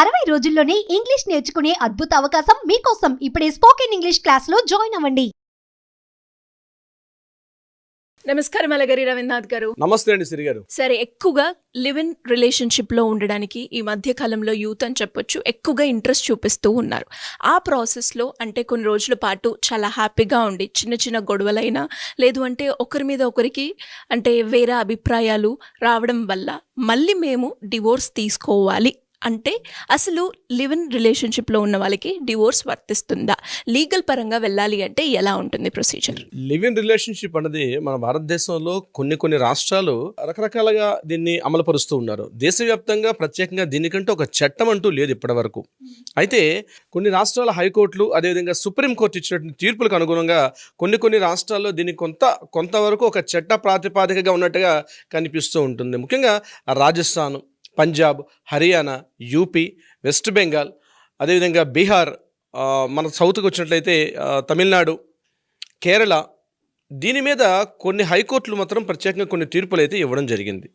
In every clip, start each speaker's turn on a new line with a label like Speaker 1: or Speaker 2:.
Speaker 1: అరవై రోజుల్లోనే ఇంగ్లీష్ నేర్చుకునే అద్భుత అవకాశం మీకోసం ఇప్పుడే స్పోకెన్ ఇంగ్లీష్ క్లాస్లో జాయిన్ అవ్వండి.
Speaker 2: నమస్కారం అలగరి రవీంద్రనాథ్ గారు.
Speaker 3: నమస్తే అండి సిరి గారు.
Speaker 2: సరే ఎక్కువగా లివ్ ఇన్ రిలేషన్షిప్లో ఉండడానికి ఈ మధ్య కాలంలో యూత్ అని చెప్పొచ్చు ఎక్కువగా ఇంట్రెస్ట్ చూపిస్తూ ఉన్నారు. ఆ ప్రాసెస్లో అంటే కొన్ని రోజుల పాటు చాలా హ్యాపీగా ఉండి చిన్న చిన్న గొడవలైనా లేదు అంటే ఒకరి మీద ఒకరికి అంటే వేరే అభిప్రాయాలు రావడం వల్ల మళ్ళీ మేము డివోర్స్ తీసుకోవాలి అంటే అసలు లివ్ ఇన్ రిలేషన్షిప్లో ఉన్న వాళ్ళకి డివోర్స్ వర్తిస్తుందా? లీగల్ పరంగా వెళ్ళాలి అంటే ఎలా ఉంటుంది ప్రొసీజర్?
Speaker 3: లివ్ ఇన్ రిలేషన్షిప్ అనేది మన భారతదేశంలో కొన్ని కొన్ని రాష్ట్రాలు రకరకాలుగా దీన్ని అమలుపరుస్తూ ఉన్నారు. దేశవ్యాప్తంగా ప్రత్యేకంగా దీనికంటే ఒక చట్టం అంటూ లేదు ఇప్పటి వరకు. అయితే కొన్ని రాష్ట్రాల హైకోర్టులు అదేవిధంగా సుప్రీంకోర్టు ఇచ్చినటువంటి తీర్పులకు అనుగుణంగా కొన్ని కొన్ని రాష్ట్రాల్లో దీన్ని కొంత కొంతవరకు ఒక చట్ట ప్రాతిపాదికగా ఉన్నట్టుగా కనిపిస్తూ ఉంటుంది. ముఖ్యంగా రాజస్థాన్ పంజాబ్ హర్యానా యూపీ వెస్ట్ బెంగాల్ అదేవిధంగా బీహార్ మన సౌత్కి వచ్చినట్లయితే తమిళనాడు కేరళ. దీని మీద కొన్ని హైకోర్టులు మాత్రం ప్రత్యేకంగా కొన్ని తీర్పులు అయితే ఇవ్వడం జరిగింది.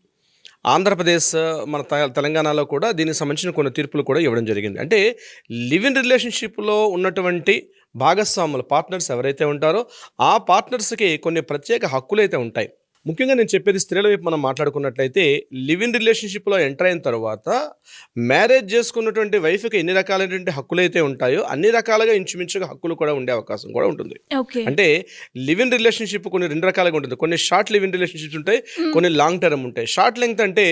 Speaker 3: ఆంధ్రప్రదేశ్ మన త- తెలంగాణలో కూడా దీనికి సంబంధించిన కొన్ని తీర్పులు కూడా ఇవ్వడం జరిగింది. అంటే లివ్ ఇన్ రిలేషన్షిప్లో ఉన్నటువంటి భాగస్వాములు పార్ట్నర్స్ ఎవరైతే ఉంటారో ఆ పార్ట్నర్స్కి కొన్ని ప్రత్యేక హక్కులు అయితే ఉంటాయి. ముఖ్యంగా నేను చెప్పేది స్త్రీల వైపు మనం మాట్లాడుకున్నట్లయితే లివ్ ఇన్ రిలేషన్షిప్లో ఎంటర్ అయిన తర్వాత మ్యారేజ్ చేసుకున్నటువంటి వైఫ్కి ఎన్ని రకాలైనటువంటి హక్కులు అయితే ఉంటాయో అన్ని రకాలుగా ఇంచుమించుగా హక్కులు కూడా ఉండే అవకాశం కూడా ఉంటుంది. అంటే లివ్ ఇన్ రిలేషన్షిప్ కొన్ని రెండు రకాలుగా ఉంటుంది. కొన్ని షార్ట్ లివ్ ఇన్ రిలేషన్షిప్స్ ఉంటాయి కొన్ని లాంగ్ టర్మ్ ఉంటాయి. షార్ట్ లెంగ్త్ అంటే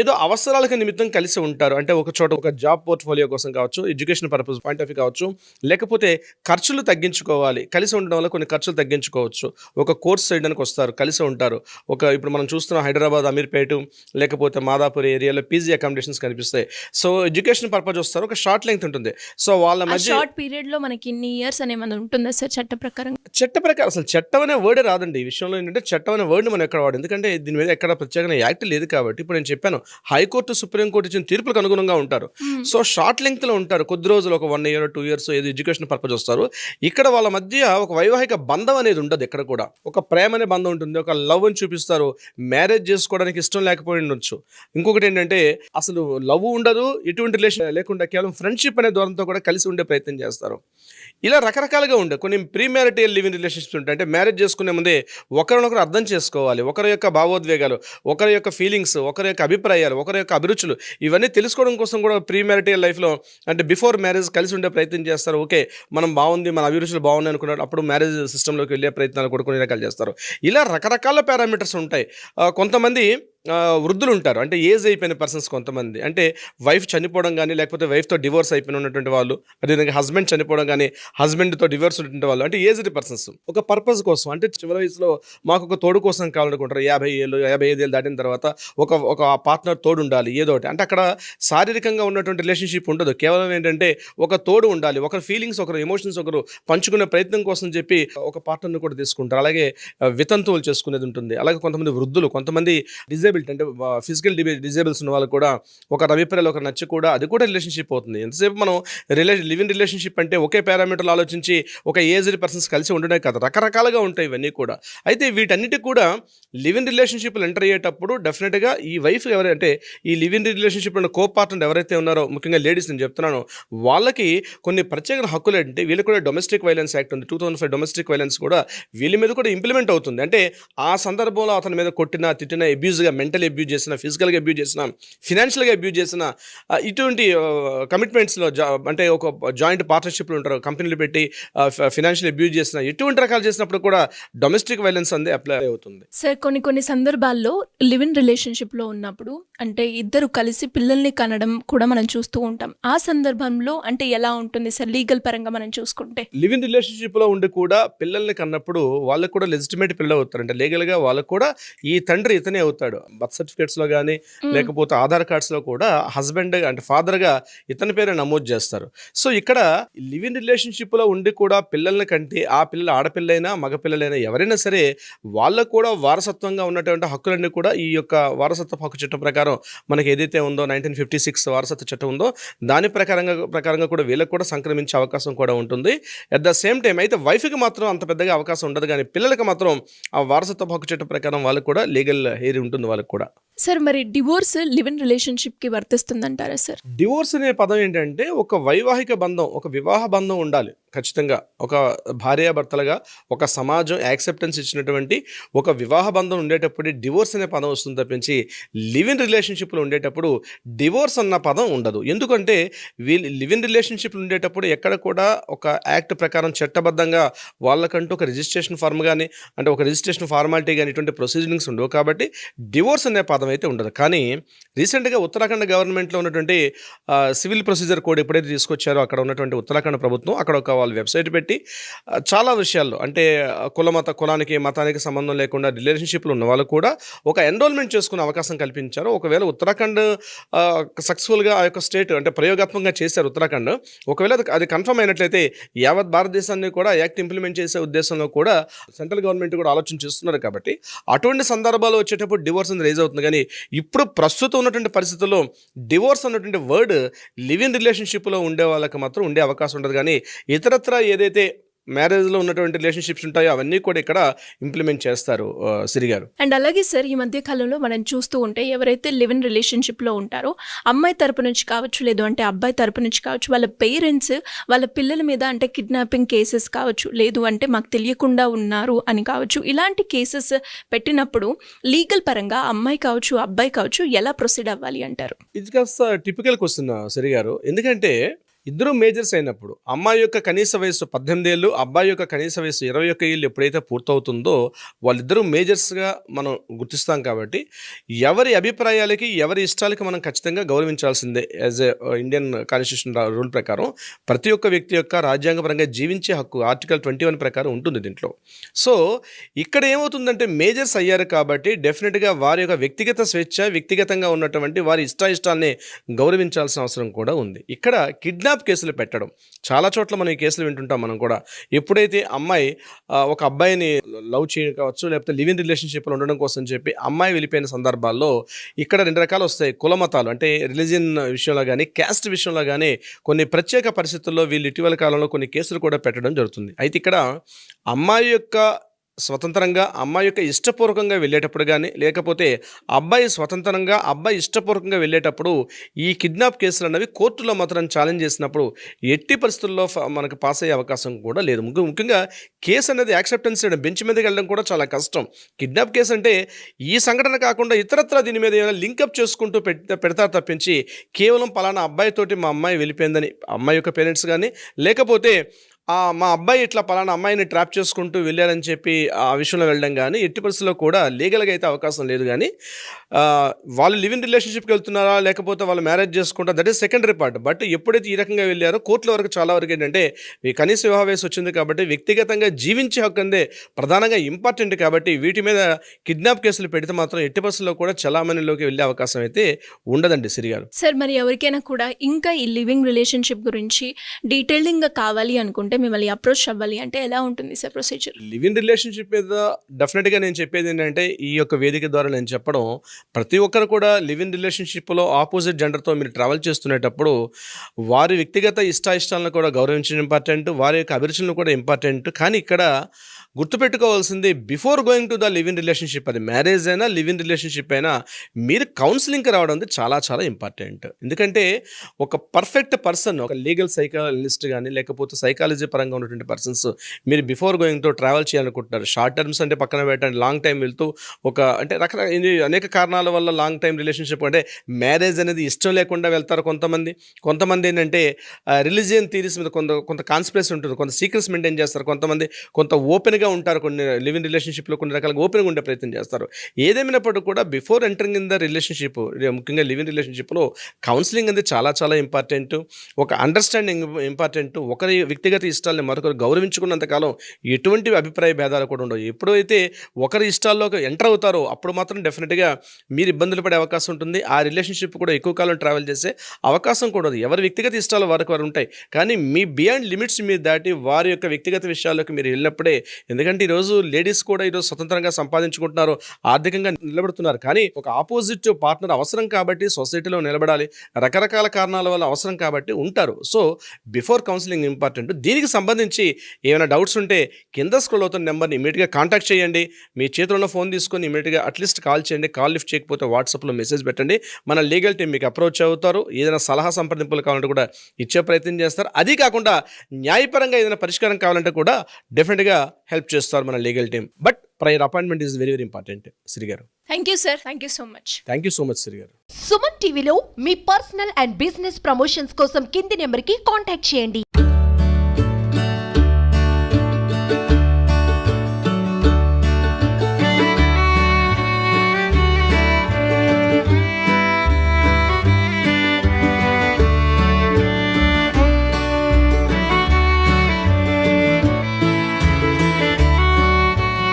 Speaker 3: ఏదో అవసరాలకు నిమిత్తం కలిసి ఉంటారు. అంటే ఒక చోట ఒక జాబ్ పోర్ట్ఫోలియో కోసం కావచ్చు education purpose point of view కావచ్చు లేకపోతే ఖర్చులు తగ్గించుకోవాలి. కలిసి ఉండడం వల్ల కొన్ని ఖర్చులు తగ్గించుకోవచ్చు. ఒక కోర్స్ చేయడానికి వస్తారు కలిసి ఉంటారు. ఒక ఇప్పుడు మనం చూస్తున్నాం హైదరాబాద్ అమీర్పేట లేకపోతే మాదాపూర్ ఏరియాలో పీజీ అకామిడేషన్స్ కనిపిస్తాయి. సో ఎడ్యుకేషన్ పర్పస్ వస్తారు ఒక షార్ట్ లెంగ్త్ ఉంటుంది. సో వాళ్ళ మధ్య
Speaker 2: షార్ట్ పీరియడ్లో మనకి ఇన్ని ఇయర్స్ అనేమన్నా ఉంటుందా సార్ చట్ట ప్రకారం?
Speaker 3: చట్ట ప్రకారం అసలు చట్టం అనే వర్డే రాదండి. ఈ విషయంలో ఏంటంటే చట్టం అనే వర్డ్ని మనం ఎక్కడ వాడు ఎందుకంటే దీని మీద ఎక్కడ ప్రత్యేకమైన యాక్ట్ లేదు కాబట్టి ఇప్పుడు నేను చెప్పాను హైకోర్టు సుప్రీంకోర్టు ఇచ్చిన తీర్పులకు అనుగుణంగా ఉంటారు. సో షార్ట్ లెంగ్త్లో ఉంటారు. కొద్ది రోజులు ఒక వన్ ఇయర్ టూ ఇయర్స్ ఏదో ఎడ్యుకేషన్ పర్పస్ వస్తారు ఇక్కడ వాళ్ళ మధ్య ఒక వైవాహిక బంధం అనేది ఉండదు ఎక్కడ కూడా. ఒక ప్రేమ అనే బంధం ఉంటుంది ఒక లవ్ అని చూపిస్తారు మ్యారేజ్ చేసుకోవడానికి ఇష్టం లేకపోయి ఉండొచ్చు. ఇంకొకటి ఏంటంటే అసలు లవ్ ఉండదు ఎటువంటి రిలేషన్ లేకుండా కేవలం ఫ్రెండ్షిప్ అనే దూరంతో కూడా కలిసి ఉండే ప్రయత్నం చేస్తారు. ఇలా రకరకాలుగా ఉండే కొన్ని ప్రీ మ్యారిటల్ లివింగ్ రిలేషన్షిప్స్ ఉంటాయి. అంటే మ్యారేజ్ చేసుకునే ముందే ఒకరినొకరు అర్థం చేసుకోవాలి. ఒకరి యొక్క భావోద్వేగాలు ఒకరి యొక్క ఫీలింగ్స్ ఒకరి యొక్క అభిప్రాయాలు ఒకరి యొక్క అభిరుచులు ఇవన్నీ తెలుసుకోవడం కోసం కూడా ప్రీ మ్యారిటల్ లైఫ్లో అంటే బిఫోర్ మ్యారేజ్ కలిసి ఉండే ప్రయత్నం చేస్తారు. ఓకే మనం బాగుంది మన అభిరుచులు బాగున్నాయి అనుకున్నారు అప్పుడు మ్యారేజ్ సిస్టంలోకి వెళ్ళే ప్రయత్నాలు కూడా కొన్ని రకాలు చేస్తారు. ఇలా రకరకాల పారామీటర్స్ ఉంటాయి. కొంతమంది వృద్ధులు ఉంటారు అంటే ఏజ్ అయిపోయిన పర్సన్స్ కొంతమంది. అంటే వైఫ్ చనిపోవడం కానీ లేకపోతే వైఫ్తో డివోర్స్ అయిపోయిన ఉన్నటువంటి వాళ్ళు అదేవిధంగా హస్బెండ్ చనిపోవడం కానీ హస్బెండ్తో డివోర్స్ ఉన్నటువంటి వాళ్ళు అంటే ఏజ్డ్ పర్సన్స్ ఒక పర్పస్ కోసం అంటే చివరి వయసులో మాకు ఒక తోడు కోసం కావాలనుకుంటారు. యాభై ఏళ్ళు యాభై ఐదు ఏళ్ళు దాటిన తర్వాత ఒక ఒక పార్ట్నర్ తోడు ఉండాలి ఏదో ఒకటి. అంటే అక్కడ శారీరకంగా ఉన్నటువంటి రిలేషన్షిప్ ఉండదు. కేవలం ఏంటంటే ఒక తోడు ఉండాలి. ఒకరి ఫీలింగ్స్ ఒకరు ఎమోషన్స్ ఒకరు పంచుకునే ప్రయత్నం కోసం చెప్పి ఒక పార్ట్నర్ని కూడా తీసుకుంటారు. అలాగే వితంతువులు చేసుకునేది ఉంటుంది. అలాగే కొంతమంది వృద్ధులు కొంతమంది డిజేబిలిటీ అంటే ఫిజికల్ డిజేబుల్స్ ఉన్న వాళ్ళు కూడా ఒక అభిప్రాయాలు ఒక నచ్చి కూడా అది కూడా రిలేషన్షిప్ అవుతుంది. ఎంతసేపు మనం రిలే లివింగ్ రిలేషన్షిప్ అంటే ఒకే పారామీటర్లు ఆలోచించి ఒక ఏజ్డ్ పర్సన్స్ కలిసి ఉండడమే కదా రకరకాలుగా ఉంటాయి ఇవన్నీ కూడా. అయితే వీటన్నిటి కూడా లివ్ రిలేషన్షిప్లు ఎంటర్ అయ్యేటప్పుడు డెఫినెట్గా ఈ వైఫ్ ఎవరంటే ఈ లివ్ ఇన్ రిలేషన్షిప్లో కో పార్ట్నర్ ఎవరైతే ఉన్నారో ముఖ్యంగా లేడీస్ నేను చెప్తున్నాను వాళ్ళకి కొన్ని ప్రత్యేక హక్కులు అంటే వీళ్ళకి కూడా డొమెస్టిక్ వైలెన్స్ యాక్ట్ ఉంది. Two thousand five domestic violence కూడా వీళ్ళ మీద కూడా ఇంప్లిమెంట్ అవుతుంది. అంటే ఆ సందర్భంలో అతని మీద కొట్టిన తిట్టిన ఎబ్యూజ్గా మెంటల్ అబ్యూజ్ చేసిన ఫిజికల్గా అబ్యూజ్ చేసిన ఫినాన్షియల్గా అబ్యూజ్ చేసిన ఇటువంటి కమిట్మెంట్స్లో జా అంటే ఒక జాయింట్ పార్ట్నర్షిప్లు ఉంటారు కంపెనీలు పెట్టి ఫినాన్షియల్ అబ్యూజ్ చేసిన ఎటువంటి రకాలు చేసినప్పుడు కూడా డొమెస్టిక్ వైలెన్స్ అనేది అప్లై అవుతుంది.
Speaker 2: సార్ కొన్ని కొన్ని సందర్భాల్లో లివ్ ఇన్ రిలేషన్షిప్లో ఉన్నప్పుడు అంటే ఇద్దరు కలిసి పిల్లల్ని కనడం కూడా మనం చూస్తూ ఉంటాం. ఆ సందర్భంలో అంటే ఎలా ఉంటుంది సార్ లీగల్ పరంగా మనం చూసుకుంటే?
Speaker 3: లివ్ ఇన్ రిలేషన్షిప్లో ఉండి కూడా పిల్లల్ని కన్నప్పుడు వాళ్ళకు కూడా లెజిటిమేట్ పిల్లలు అవుతారు. అంటే లీగల్గా వాళ్ళకు కూడా ఈ తండ్రి ఇతనే అవుతాడు. బర్త్ సర్టిఫికేట్స్లో కానీ లేకపోతే ఆధార్ కార్డ్స్లో కూడా హస్బెండ్ అంటే ఫాదర్గా ఇతని పేరే నమోదు చేస్తారు. సో ఇక్కడ లివ్ ఇన్ రిలేషన్షిప్లో ఉండి కూడా పిల్లల్ని కంటే ఆ పిల్లలు ఆడపిల్లైనా మగపిల్లలైనా ఎవరైనా సరే వాళ్ళకు కూడా వారసత్వంగా ఉన్నటువంటి హక్కులన్నీ కూడా ఈ యొక్క వారసత్వ హక్కు చట్టం ప్రకారం మనకి ఏదైతే ఉందో నైన్టీన్ ఫిఫ్టీ సిక్స్ వారసత్వ చట్టం ఉందో దాని ప్రకారంగా ప్రకారంగా కూడా వీళ్ళకి కూడా సంక్రమించే అవకాశం కూడా ఉంటుంది. అట్ ద సేమ్ టైం అయితే వైఫ్కి మాత్రం అంత పెద్దగా అవకాశం ఉండదు కానీ పిల్లలకి మాత్రం ఆ వారసత్వ హక్కు చట్టం ప్రకారం వాళ్ళకి కూడా లీగల్ హెయిర్ ఉంటుంది వాళ్ళకి. వాళ్ళకి కూడా.
Speaker 2: సార్ మరి డివోర్స్ లివ్ ఇన్ రిలేషన్షిప్కి వర్తిస్తుందంటారా సార్
Speaker 3: డివోర్స్ అనే పదం ఏంటంటే ఒక వైవాహిక బంధం ఒక వివాహ బంధం ఉండాలి ఖచ్చితంగా. ఒక భార్యాభర్తలుగా ఒక సమాజం యాక్సెప్టెన్స్ ఇచ్చినటువంటి ఒక వివాహ బంధం ఉండేటప్పుడు డివోర్స్ అనే పదం వస్తుంది తప్పించి లివ్ ఇన్ రిలేషన్షిప్లో ఉండేటప్పుడు డివోర్స్ అన్న పదం ఉండదు. ఎందుకంటే వీళ్ళు లివ్ ఇన్ రిలేషన్షిప్లు ఉండేటప్పుడు ఎక్కడ కూడా ఒక యాక్ట్ ప్రకారం చట్టబద్ధంగా వాళ్ళకంటూ ఒక రిజిస్ట్రేషన్ ఫార్మ్ కానీ అంటే ఒక రిజిస్ట్రేషన్ ఫార్మాలిటీ కానీ ఇటువంటి ప్రొసీజరింగ్స్ ఉండవు. కాబట్టి డివోర్స్ అనే పదం అయితే ఉండదు. కానీ రీసెంట్గా ఉత్తరాఖండ్ గవర్నమెంట్లో ఉన్నటువంటి సివిల్ ప్రొసీజర్ కోడ్ ఎప్పుడైతే తీసుకొచ్చారో అక్కడ ఉన్నటువంటి ఉత్తరాఖండ్ ప్రభుత్వం అక్కడ ఒక వాళ్ళు వెబ్సైట్ పెట్టి చాలా విషయాల్లో అంటే కుల మత కులానికి మతానికి సంబంధం లేకుండా రిలేషన్షిప్లు ఉన్న వాళ్ళు కూడా ఒక ఎన్రోల్మెంట్ చేసుకునే అవకాశం కల్పించారు. ఒకవేళ ఉత్తరాఖండ్ సక్సెస్ఫుల్గా ఆ యొక్క స్టేట్ అంటే ప్రయోగాత్మకంగా చేశారు ఉత్తరాఖండ్ ఒకవేళ అది- అది కన్ఫర్మ్ అయినట్లయితే యావత్ భారతదేశాన్ని కూడా యాక్ట్ ఇంప్లిమెంట్ చేసే ఉద్దేశంలో కూడా సెంట్రల్ గవర్నమెంట్ కూడా ఆలోచన చేస్తున్నారు కాబట్టి అటువంటి సందర్భాలు వచ్చేటప్పుడు డివోర్స్ అనేది రైజ్ అవుతుంది. కానీ ఇప్పుడు ప్రస్తుతం ఉన్నటువంటి పరిస్థితుల్లో డివోర్స్ అన్నటువంటి వర్డ్ లివ్ ఇన్ రిలేషన్షిప్లో ఉండే వాళ్ళకి మాత్రం ఉండే అవకాశం ఉండదు. కానీ ఇతరత్ర ఏదైతే మ్యారేజ్లో ఉన్నటువంటి రిలేషన్షిప్స్ ఉంటాయో అవన్నీ కూడా ఇక్కడ ఇంప్లిమెంట్ చేస్తారు సిరి గారు.
Speaker 2: అండ్ అలాగే సార్ ఈ మధ్య కాలంలో మనం చూస్తూ ఉంటే ఎవరైతే లివ్ ఇన్ రిలేషన్షిప్లో ఉంటారో అమ్మాయి తరపు నుంచి కావచ్చు లేదు అంటే అబ్బాయి తరపు నుంచి కావచ్చు వాళ్ళ పేరెంట్స్ వాళ్ళ పిల్లల మీద అంటే కిడ్నాపింగ్ కేసెస్ కావచ్చు లేదు అంటే మాకు తెలియకుండా ఉన్నారు అని కావచ్చు ఇలాంటి కేసెస్ పెట్టినప్పుడు లీగల్ పరంగా అమ్మాయి కావచ్చు అబ్బాయి కావచ్చు ఎలా ప్రొసీడ్ అవ్వాలి అంటారు?
Speaker 3: ఇది కాస్త టిపికల్ క్వశ్చన్ సిరి గారు. ఎందుకంటే ఇద్దరు మేజర్స్ అయినప్పుడు అమ్మాయి యొక్క కనీస వయసు పద్దెనిమిది ఏళ్ళు అబ్బాయి యొక్క కనీస వయసు ఇరవై ఒక్క ఏళ్ళు ఎప్పుడైతే పూర్తవుతుందో వాళ్ళిద్దరూ మేజర్స్గా మనం గుర్తిస్తాం కాబట్టి ఎవరి అభిప్రాయాలకి ఎవరి ఇష్టాలకి మనం ఖచ్చితంగా గౌరవించాల్సిందే as a Indian constitution rule ప్రకారం. ప్రతి ఒక్క వ్యక్తి యొక్క రాజ్యాంగపరంగా జీవించే హక్కు ఆర్టికల్ ట్వంటీ వన్ ప్రకారం ఉంటుంది దీంట్లో. సో ఇక్కడ ఏమవుతుందంటే మేజర్స్ అయ్యారు కాబట్టి డెఫినెట్గా వారి యొక్క వ్యక్తిగత స్వేచ్ఛ వ్యక్తిగతంగా ఉన్నటువంటి వారి ఇష్టాయిష్టాన్ని గౌరవించాల్సిన అవసరం కూడా ఉంది. ఇక్కడ కిడ్నాప్ కేసులు పెట్టడం. చాలా చోట్ల మనం ఈ కేసులు వింటుంటాం మనం కూడా. ఎప్పుడైతే అమ్మాయి ఒక అబ్బాయిని లవ్ చేయవచ్చు లేకపోతే లివ్ ఇన్ రిలేషన్షిప్లో ఉండడం కోసం చెప్పి అమ్మాయి వెళ్ళిపోయిన సందర్భాల్లో ఇక్కడ రెండు రకాలు వస్తాయి. కుల మతాలు అంటే రిలీజియన్ విషయంలో కానీ క్యాస్ట్ విషయంలో కానీ కొన్ని ప్రత్యేక పరిస్థితుల్లో వీళ్ళు ఇటీవల కాలంలో కొన్ని కేసులు కూడా పెట్టడం జరుగుతుంది. అయితే ఇక్కడ అమ్మాయి యొక్క స్వతంత్రంగా అమ్మాయి యొక్క ఇష్టపూర్వకంగా వెళ్ళేటప్పుడు కానీ లేకపోతే అబ్బాయి స్వతంత్రంగా అబ్బాయి ఇష్టపూర్వకంగా వెళ్ళేటప్పుడు ఈ కిడ్నాప్ కేసులు అనేవి కోర్టులో మాత్రం ఛాలెంజ్ చేసినప్పుడు ఎట్టి పరిస్థితుల్లో మనకు పాస్ అయ్యే అవకాశం కూడా లేదు. ముఖ్య- ముఖ్యంగా కేసు అనేది యాక్సెప్టెన్స్ చేయడం బెంచ్ మీదకి వెళ్ళడం కూడా చాలా కష్టం. కిడ్నాప్ కేసు అంటే ఈ సంఘటన కాకుండా ఇతరత్ర దీని మీద ఏమైనా లింకప్ చేసుకుంటూ పెడతారు తప్పించి కేవలం పలానా అబ్బాయితోటి మా అమ్మాయి వెళ్ళిపోయిందని అమ్మాయి యొక్క పేరెంట్స్ కానీ లేకపోతే మా అబ్బాయి ఇట్లా పలానా అమ్మాయిని ట్రాప్ చేసుకుంటూ వెళ్ళారని చెప్పి ఆ విషయంలో వెళ్ళడం కానీ ఎట్టి పరిస్థితుల్లో కూడా లీగల్గా అయితే అవకాశం లేదు కానీ వాళ్ళు లివ్ ఇన్ రిలేషన్షిప్కి వెళ్తున్నారా లేకపోతే వాళ్ళు మ్యారేజ్ చేసుకుంటారా that is secondary part. But ఎప్పుడైతే ఈ రకంగా వెళ్ళారో కోర్టుల వరకు చాలా వరకు ఏంటంటే కనీస వివాహ వయసు వచ్చింది కాబట్టి వ్యక్తిగతంగా జీవించే హక్కు అందే ప్రధానంగా ఇంపార్టెంట్ కాబట్టి వీటి మీద కిడ్నాప్ కేసులు పెడితే మాత్రం ఎట్టి పరిస్థితుల్లో కూడా చలామణిలోకి వెళ్ళే అవకాశం అయితే ఉండదండి సిరిగారు
Speaker 2: సార్ మరి ఎవరికైనా కూడా ఇంకా ఈ లివింగ్ రిలేషన్షిప్ గురించి డీటెయిలింగ్గా కావాలి అనుకుంటే అంటే మిమ్మల్ని అప్రోచ్ అవ్వాలి అంటే ఎలా ఉంటుంది sir procedure
Speaker 3: live in relationship మీద డెఫినెట్గా నేను చెప్పేది ఏంటంటే ఈ యొక్క వేదిక ద్వారా నేను చెప్పడం ప్రతి ఒక్కరు కూడా లివ్ ఇన్ రిలేషన్షిప్లో ఆపోజిట్ జెండర్తో మీరు ట్రావెల్ చేస్తునేటప్పుడు వారి వ్యక్తిగత ఇష్టాయిష్టాలను కూడా గౌరవించడం ఇంపార్టెంట్ వారి యొక్క అభిరుచులను కూడా ఇంపార్టెంట్ కానీ ఇక్కడ గుర్తుపెట్టుకోవాల్సింది before going to the live in relationship అది మ్యారేజ్ అయినా లివ్ ఇన్ రిలేషన్షిప్ అయినా మీరు కౌన్సిలింగ్కి రావడం అనేది చాలా చాలా ఇంపార్టెంట్ ఎందుకంటే ఒక పర్ఫెక్ట్ పర్సన్ ఒక లీగల్ సైకాలజిస్ట్ కానీ లేకపోతే సైకాలజీ పరంగా ఉన్నటువంటి పర్సన్స్ మీరు బిఫోర్ గోయింగ్తో ట్రావెల్ చేయాలనుకుంటున్నారు. షార్ట్ టర్మ్స్ అంటే పక్కన పెట్టండి లాంగ్ టైం వెళ్తూ ఒక అంటే రకరకాల అనేక కారణాల వల్ల లాంగ్ టైం రిలేషన్షిప్ అంటే మ్యారేజ్ అనేది ఇష్టం లేకుండా వెళ్తారు కొంతమంది. కొంతమంది ఏంటంటే రిలీజియన్ థీరీస్ మీద కొంత కొంత కాన్స్పిరసీ ఉంటుంది కొంత సీక్రెట్స్ మెయింటైన్ చేస్తారు కొంతమంది. కొంత ఓపెన్గా ఉంటారు కొన్ని లివ్ ఇన్ రిలేషన్షిప్లో కొన్ని రకాలుగా ఓపెన్గా ఉండే ప్రయత్నం చేస్తారు. ఏదేమైనప్పటికీ కూడా before entering in the relationship ముఖ్యంగా లివ్ ఇన్ రిలేషన్షిప్లో కౌన్సిలింగ్ అనేది చాలా చాలా ఇంపార్టెంట్. ఒక అండర్స్టాండింగ్ ఇంపార్టెంట్. ఒకరి వ్యక్తిగత ఇష్టాలని మరొకరు గౌరవించుకున్నంతకాలం ఎటువంటి అభిప్రాయ భేదాలు కూడా ఉండవు. ఎప్పుడైతే ఒకరి ఇష్టాల్లోకి ఎంటర్ అవుతారో అప్పుడు మాత్రం డెఫినెట్గా మీరు ఇబ్బందులు పడే అవకాశం ఉంటుంది. ఆ రిలేషన్షిప్ కూడా ఎక్కువ కాలం ట్రావెల్ చేసే అవకాశం కూడా ఉంది ఎవరి వ్యక్తిగత ఇష్టాలు వారికి వారు ఉంటాయి. కానీ మీ బియాండ్ లిమిట్స్ మీరు దాటి వారి యొక్క వ్యక్తిగత విషయాల్లోకి మీరు వెళ్ళినప్పుడే ఎందుకంటే ఈరోజు లేడీస్ కూడా ఈరోజు స్వతంత్రంగా సంపాదించుకుంటున్నారు ఆర్థికంగా నిలబడుతున్నారు. కానీ ఒక ఆపోజిట్ పార్ట్నర్ అవసరం కాబట్టి సొసైటీలో నిలబడాలి. రకరకాల కారణాల వల్ల అవసరం కాబట్టి ఉంటారు. సో బిఫోర్ కౌన్సిలింగ్ ఇంపార్టెంట్ దీనికి సంబంధించి ఏమైనా డౌట్స్ ఉంటే కింద స్క్రోల్ అవుతున్న నెంబర్ని ఇమీడియట్గా కాంటాక్ట్ చేయండి. మీ చేతిలో ఉన్న ఫోన్ తీసుకొని ఇమీడియట్గా అట్లీస్ట్ కాల్ చేయండి. కాల్ లిఫ్ట్ చేయకపోతే వాట్సాప్లో మెసేజ్ పెట్టండి. మన లీగల్ టీం మీకు అప్రోచ్ అవుతారు. ఏదైనా సలహా సంప్రదింపులు కావాలంటే కూడా ఇచ్చే ప్రయత్నం చేస్తారు. అది కాకుండా న్యాయపరంగా ఏదైనా పరిష్కారం కావాలంటే కూడా డెఫినెట్గా హెల్ప్ చేస్తారు మన legal team but prior appointment is very very important Shri గారు.
Speaker 2: Thank you sir thank you so much
Speaker 3: thank you so much Shri గారు.
Speaker 1: సుమన్ టీవీలో మీ పర్సనల్ అండ్ బిజినెస్ ప్రమోషన్స్ కోసం కింది నెంబర్కి కాంటాక్ట్ చేయండి.